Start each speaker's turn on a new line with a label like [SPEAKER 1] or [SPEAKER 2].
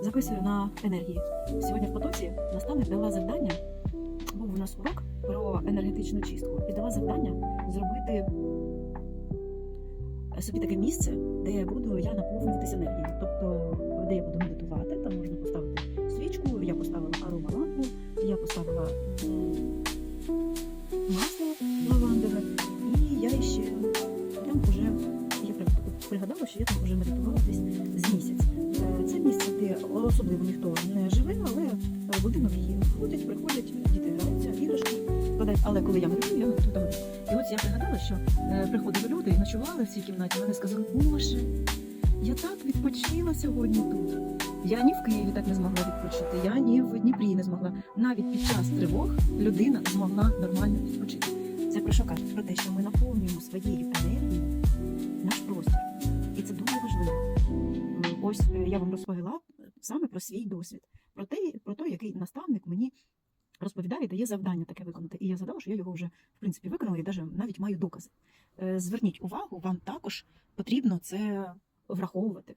[SPEAKER 1] записую на енергії. Сьогодні в потоці наставник дала завдання. Був у нас урок про енергетичну чистку і дала завдання зробити собі таке місце, де буду я наповнюватися енергією. Тобто, де я буду медитувати, там можна поставити свічку, я поставила аромалампу, я поставила масло лавандове, і я ще там вже я пригадала, що я там вже медитувала десь особливо ніхто не живе, але е, будинок є. Ходять, приходять, діти граються, іграшки складають. Але коли я медитую, я тут. І от я пригадала, що е, приходили люди і ночували в цій кімнаті. Вони сказали, Боже, я так відпочила сьогодні тут. Я ні в Києві так не змогла відпочити, я ні в Дніпрі не змогла. Навіть під час тривог людина змогла нормально відпочити. Це про що каже? Про те, що ми наповнюємо своєю енергією наш простір. І це дуже важливо. Ось е, я вам розповіла саме про свій досвід, про те, про той, який наставник мені розповідає, дає завдання таке виконати. І я задала, що я його вже в принципі виконала і навіть маю докази. Е, Зверніть увагу, вам також потрібно це враховувати.